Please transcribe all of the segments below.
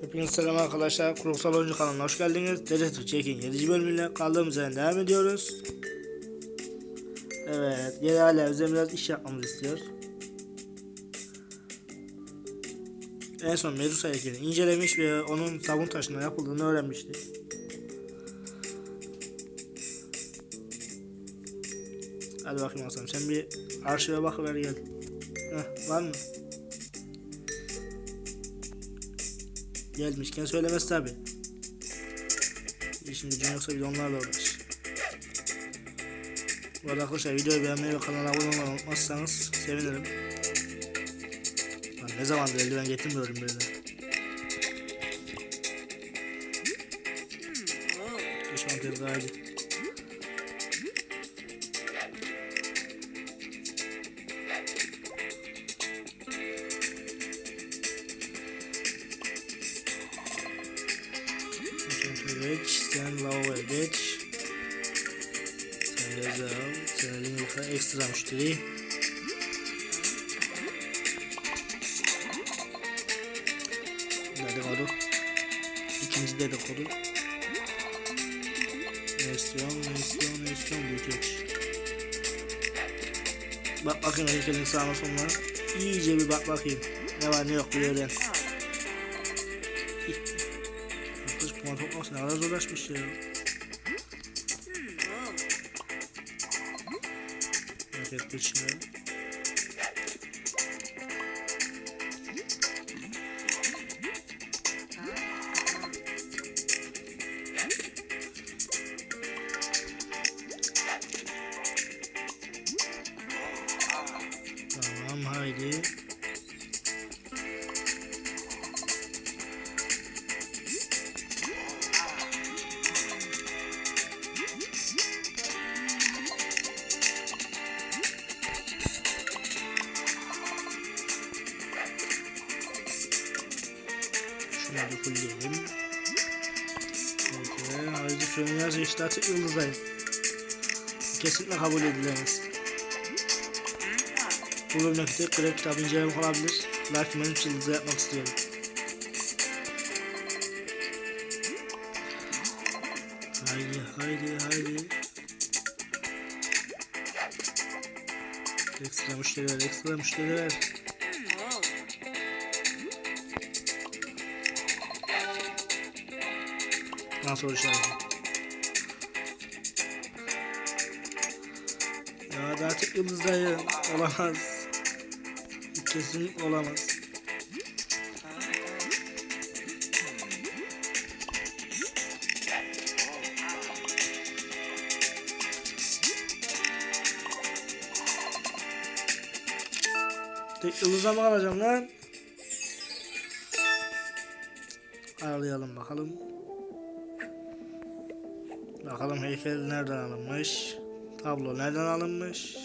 Hepinize selam arkadaşlar. Kurumsal Oyuncu kanalına hoş geldiniz. Dedektif Çekin 7. bölümüyle kaldığımız yerden devam ediyoruz. Evet, geri hala bize biraz iş yapmamızı istiyor. En son Medusa heykelini incelemiş ve onun sabun taşına yapıldığını öğrenmişti. Hadi bakayım Hasan sen bir arşive bakıver gel. Heh, var mı? Gelmişken söylemez tabi. İşin gücün yoksa de onlarla uğraş. Bu arada arkadaşlar videoyu beğenmeyi ve kanala abone olmayı unutmazsanız sevinirim. Lan ne zamandır eldiven getirmiyorum böyle. Düşman tezgahı müşteri. Dedikodu. İkinci dedikodu. Ne istiyorum, ne istiyorum, ne istiyorum, büyüteç. Bak bakayım heykelin sağına soluna. İyice bir bak bakayım. Ne var ne yok bir öğren. Kız puan toplaması ne kadar zorlaşmış ya. Geçiyor. Tamam Bir fullleyelim. Peki, sönüyorsa işte artık yıldızdayım. Kesinlikle kabul edilemez. Bu bölümdeki tek kitabı incelemek olabilir. Lakin ben 3 yıldızı yapmak istiyorum. Haydi haydi haydi. Ekstra müşteriler ekstra müşteriler. Nasıl işareti? Ya da artık yıldızdayım. Olamaz. Kesinlikle olamaz. Tek yıldızda mı kalacağım lan? Ayarlayalım bakalım. Bakalım heykel nereden alınmış? Tablo nereden alınmış?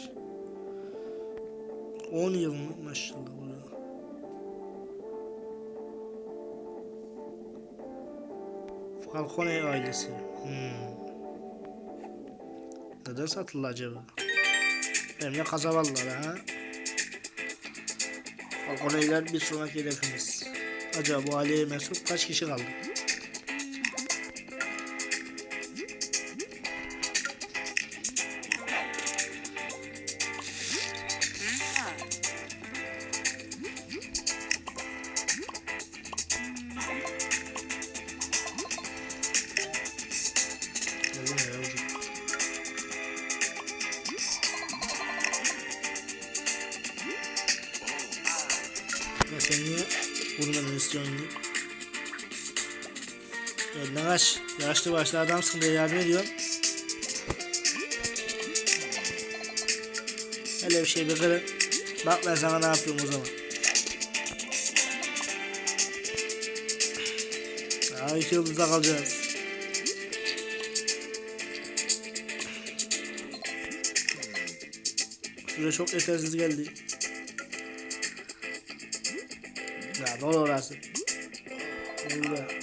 10 yıl mı? Maşallah. bu. Falcone ailesi. Hmm. Neden satıldı acaba? Hem de kazabalılar ha. Falcone'ler bir sonraki hedefimiz. Acaba bu aileye mensup kaç kişi kaldı? Eline kaç. Yaşlı başlı adamsın diye yardım ediyorum. Öyle bir şey bir. Bak ben sana ne yapıyorum o zaman. Aa iki yıldızda kalacağız. Süre çok yetersiz geldi. Ya dolu orası. Burada.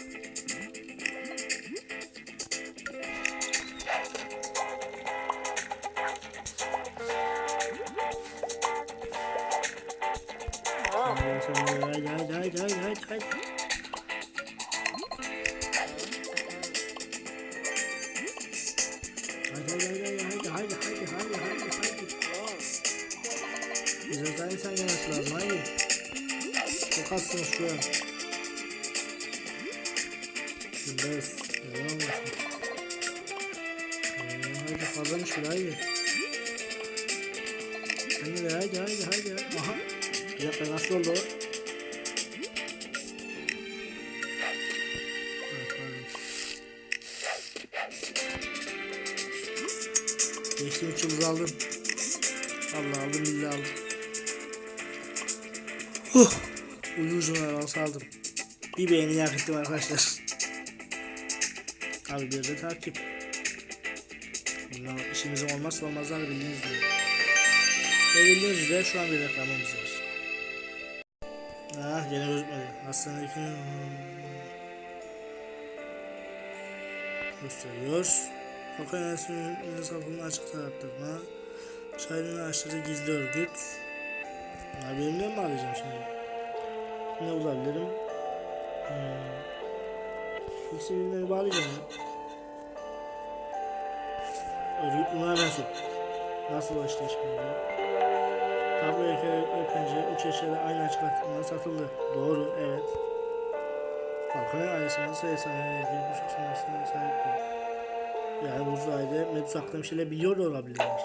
kaç. Haydi haydi haydi haydi haydi haydi haydi haydi Bize daha insan gelmesi lazım haydi. Çok azsınız şu an. Şuradayız. Güzel olmasın. Haydi fazlamış bile haydi. Haydi haydi haydi haydi. Aha. Bir dakika nasıl oldu o? Aldım. Allah aldım billahi aldım. Huh. Uyucuna olsa aldım. Bir beğeni hak ettim arkadaşlar. Abi bir de takip. Bunlar işimizin olmazsa olmazlar bildiğiniz gibi. Ve bildiğiniz üzere şu an bir reklamımız var. Ah yine gözükmedi. Aslında iki... Gösteriyor. Makara suyunun hesabının açık taraftarına. Şairin açtığı gizli örgüt. Haberimden mi arayacağım şimdi? Ne bulabilirim? Hmm. İkisi birbirine bağlayacağım. Örgüt bunlar nasıl? Nasıl başlıyor şimdi? Tablo ekleri öpünce üç eşyada aynı açık hakkında satıldı. Doğru, evet. Bakın ailesinin sayısına 73 sanatına sahip değil. Yani bu sayede Medusa hakkında bir şeyler biliyor olabilirler.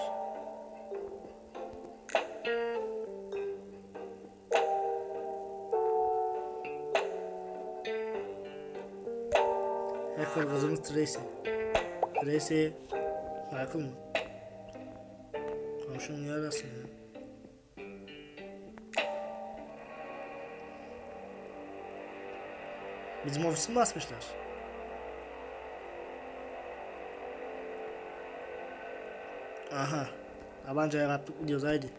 Hacker kızımız Tracy. Tracy Michael mı? Komşum yarasın ya. Bizim ofisi mi basmışlar? Aha. Tabancaya kattık gidiyoruz haydi.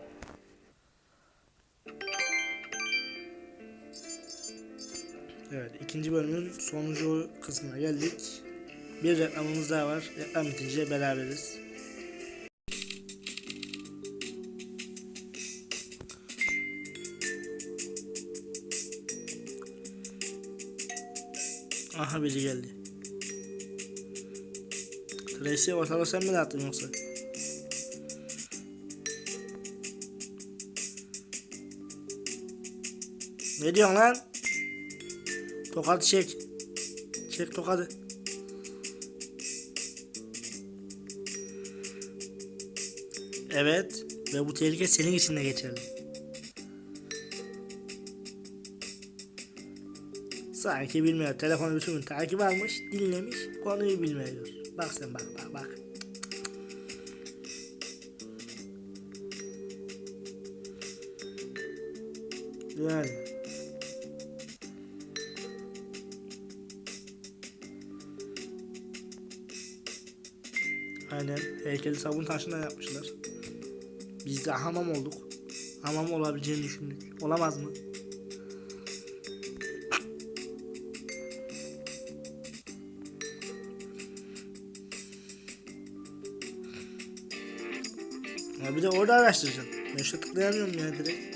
Evet ikinci bölümün sonuncu kısmına geldik. Bir reklamımız daha var. Reklam bitince beraberiz. Aha biri geldi. Tracy ortalığı sen mi dağıttın yoksa? Ne diyorsun lan? Tokadı çek. Çek tokadı. Evet. Ve bu tehlike senin için de geçerli. Sanki bilmiyor. Telefonu bütün gün takip almış, dinlemiş, konuyu bilmiyor. Bak sen bak bak bak. Yani. Heykeli sabun taşından yapmışlar. Biz de hamam olduk. Hamam olabileceğini düşündük. Olamaz mı? Ya bir de orada araştıracağım. Ben şu tıklayamıyorum ya direkt.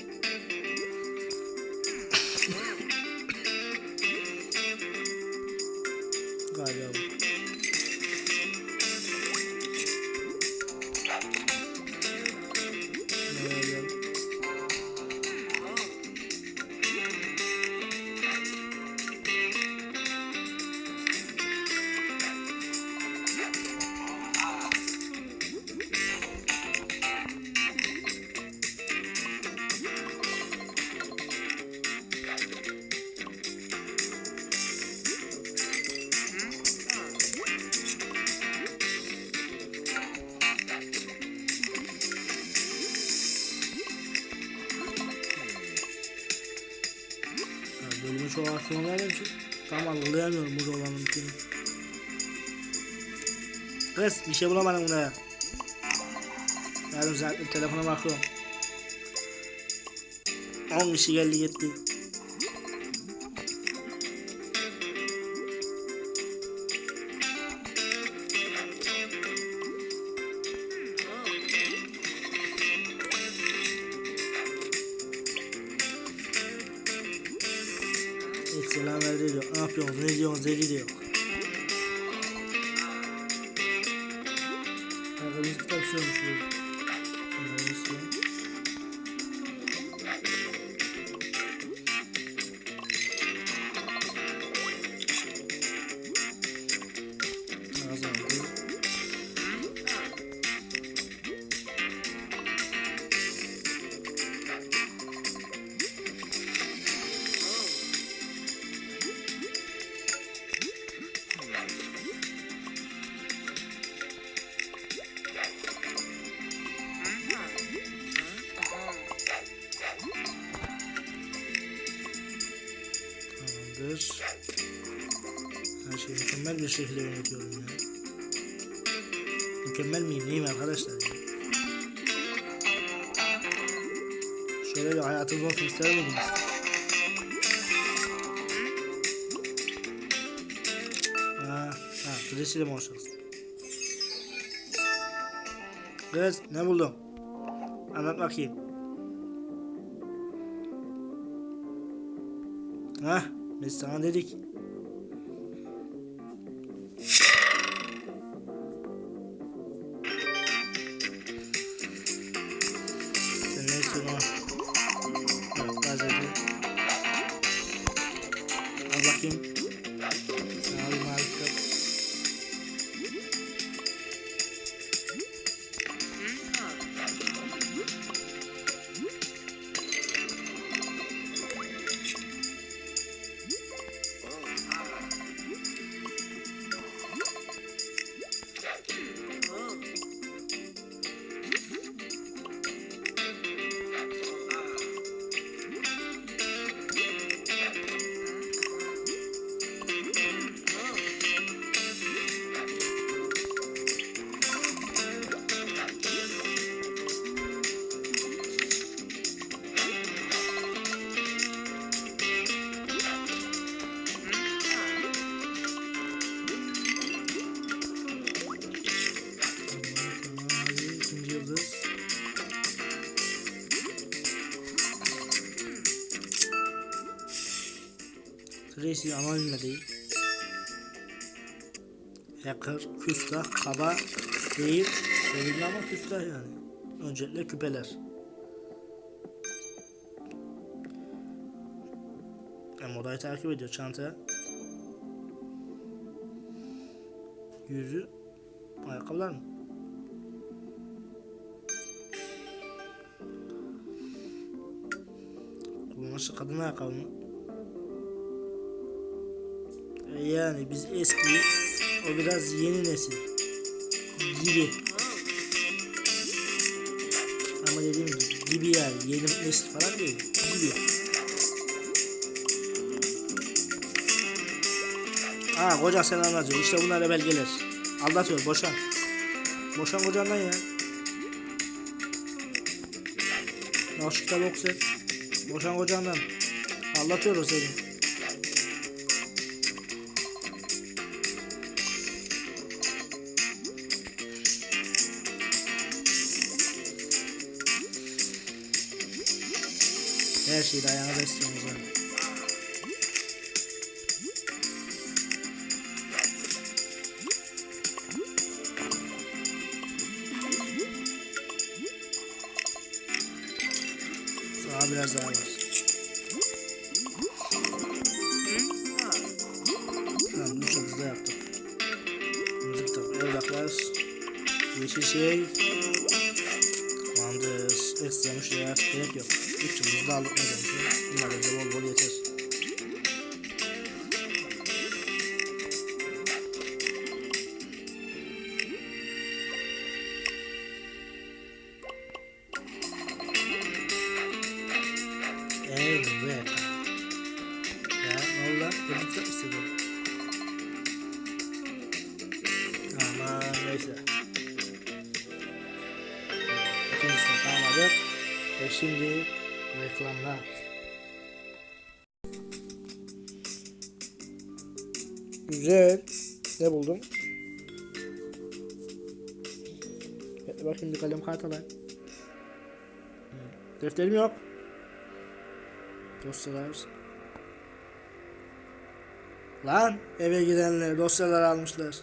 Çok hatırlamadığım için tam algılayamıyorum burada olanın bittiğini. Kız bir şey bulamadım bunda. Yarım saattir telefona bakıyorum. 10 kişi geldi gitti. Diyor. Ne yapıyorsunuz? Ne diyorsunuz? Tamamdır. Her şeyi mükemmel bir şekilde yönetiyorum ya. Mükemmel miyim neyim arkadaşlar ya? Şöyle bir hayatınız olsun ister miydiniz? Ha, ha, birisiyle mi olacağız? Kız ne buldun? Anlat bakayım. Biz sana dedik. Sen ne. Ana ünlü değil. Hacker, küstah, kaba değil. Sevimli ama küstah yani. Öncelikle küpeler. Yani modayı takip ediyor çanta. Yüzü. Ayakkabılar mı? Kullanışı kadın ayakkabı mı? Yani biz eskiyiz. O biraz yeni nesil. Gibi. Ama dediğim gibi gibi yani yeni nesil falan değil. Gibi. Aa kocan seni anlatıyor. İşte bunlar belgeler. Aldatıyor boşan. Boşan kocandan ya. Kitabı oku sen. Boşan kocandan. Anlatıyor o seni. Her şeyi de ayağına besliyorsunuz ha. Daha Ne buldum? Hadi bakayım bir kalem kağıt alayım. Defterim yok. Dosyalar. Lan eve gidenler dosyalar almışlar.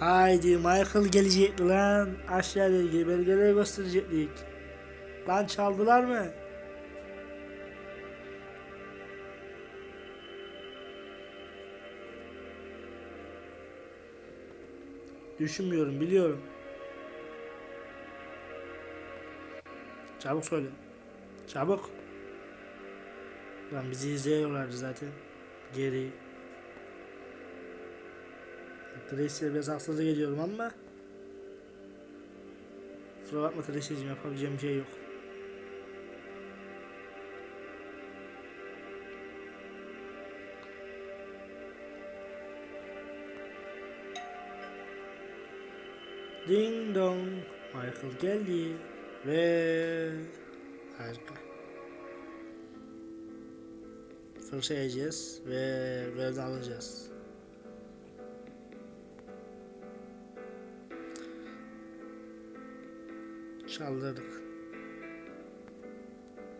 Haydi Michael gelecekti lan. Aşağıya belgeleri gösterecektik. Lan çaldılar mı? Düşünmüyorum biliyorum. Çabuk söyle. Çabuk. Lan bizi izliyorlardı zaten. Geri. Tracy'ye biraz haksızlık ediyorum ama Kusura bakma Tracy'cim yapabileceğim bir şey yok. Ding dong Michael geldi ve harika. Fırça ve verden alacağız. Çaldırdık.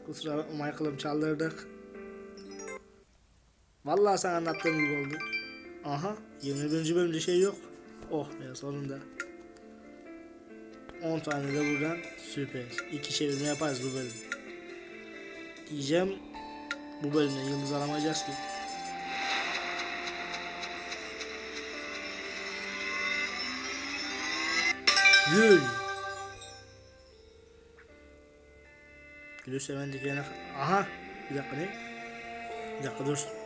Kusura bakma Michael'ım çaldırdık. Vallahi sen anlattığım gibi oldu. Aha 21. bölümde şey yok. Oh be sonunda. 10 tane de buradan süper. İki çevirme yaparız bu bölüm. Diyeceğim bu bölümde yıldız alamayacağız ki. Gül. Gülü seven dikene... Aha! Bir dakika ne? Bir dakika dur.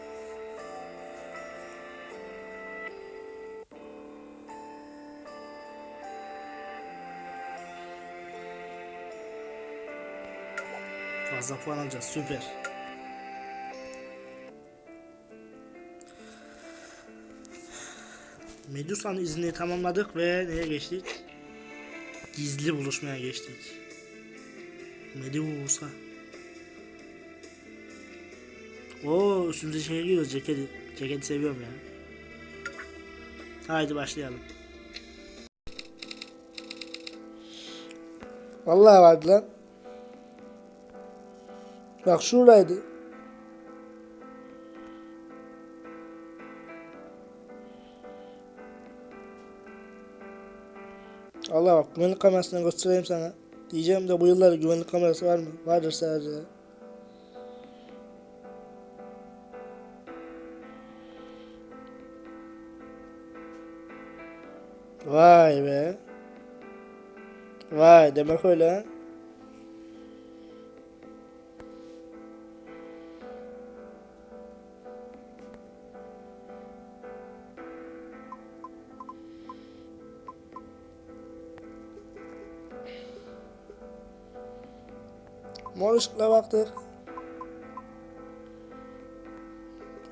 Fazla puan alacağız. Süper. Medusa'nın izni tamamladık ve neye geçtik? Gizli buluşmaya geçtik. Medusa. Oo üstümüze şey giyiyoruz ceketi. Ceketi seviyorum ya. Haydi başlayalım. Vallahi vardı lan. Bak şuradaydı. Allah bak güvenlik kamerasını göstereyim sana. Diyeceğim de bu yıllarda güvenlik kamerası var mı? Vardır sadece. Vay be. Vay demek öyle ha. Mor ışıkla baktık.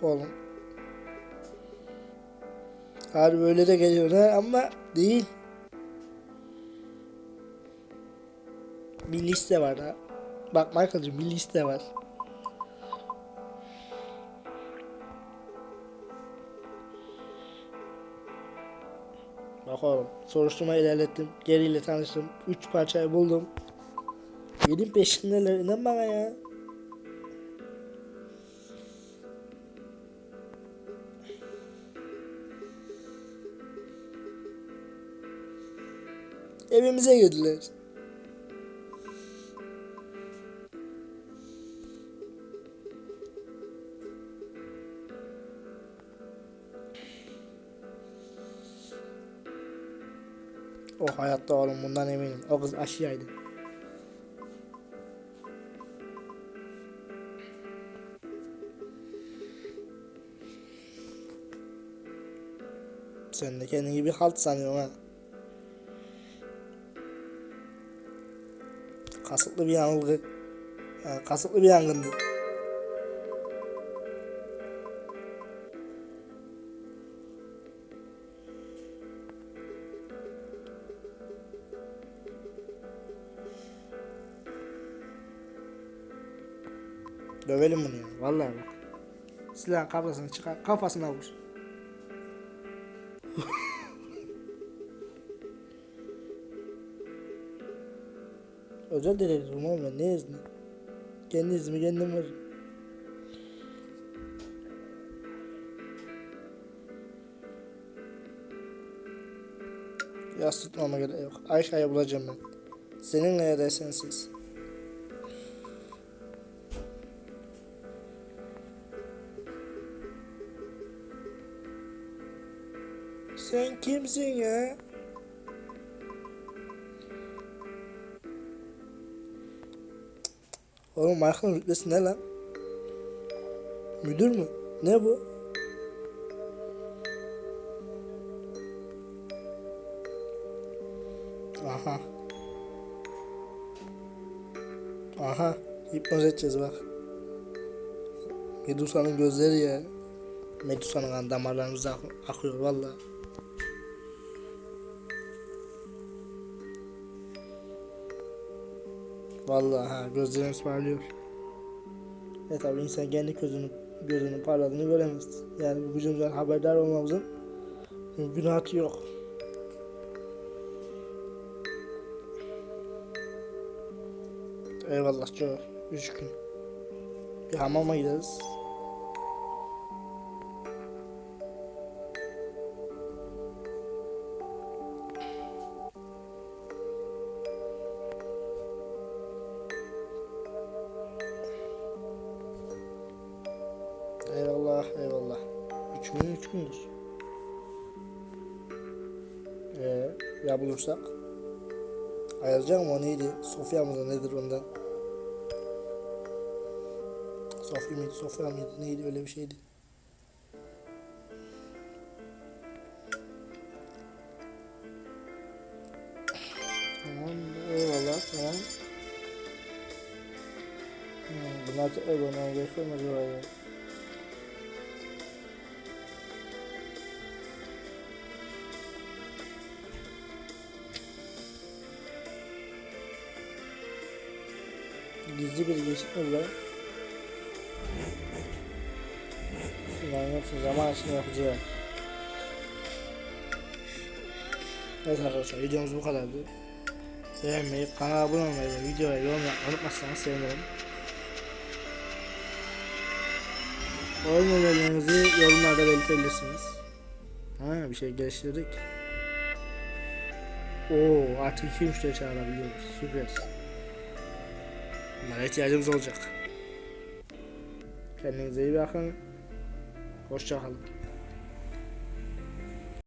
Oğlum. Harbi böyle de geliyor ha ama değil. Bir liste var ha. Bak Michael'cığım bir liste var. Bak oğlum soruşturma ilerlettim. Geriyle tanıştım. Üç parçayı buldum. Yedim peşindeler inan bana ya. Evimize girdiler. O hayatta oğlum bundan eminim. O kız aşıyaydı. Sen de kendini gibi halt sanıyorsun ha. Kasıtlı bir yanılgı. Ha, kasıtlı bir yangındı. Dövelim bunu ya. Vallahi bak. Silahın kafasını çıkar. Kafasına vur. Özel dilerim oğlum ben ne izni? Kendi izimi kendim veririm. Yas tutmama gerek yok. Ayşe'yi bulacağım ben. Seninle ya da sensiz. Sen kimsin ya? Oğlum Michael'ın rütbesi ne lan? Müdür mü? Ne bu? Aha. Aha. Hipnoz edeceğiz bak. Medusa'nın gözleri ya. Medusa'nın kan damarlarımızda ak- akıyor valla. Vallahi ha gözlerimiz parlıyor. E tabi insan kendi gözünün gözünün parladığını göremez. Yani bu gücümüzden haberdar olmamızın mümkünatı yok. Eyvallah Joe. Üç gün. Bir hamama gideriz. Eyvallah eyvallah. Üç gün üç gündür. Ee, ya bulursak? Mı o neydi? Sofya mıdır nedir ondan? Sofya mıydı? Sofya mıydı? Neydi öyle bir şeydi. Tamam eyvallah tamam. Hmm, bunlar tekrar oynamaya gerek var Gizli bir geçit mi bu? Yani hepsini zaman içinde yapacağım. Evet arkadaşlar videomuz bu kadardı. Beğenmeyi, kanala abone olmayı ve videoya yorum yapmayı unutmazsanız sevinirim. Oyun önerilerinizi yorumlarda belirtebilirsiniz. Ha bir şey geliştirdik. Oo artık iki müşteri çağırabiliyoruz. Süper. Bunlara ihtiyacımız olacak. Kendinize iyi bakın. Hoşçakalın.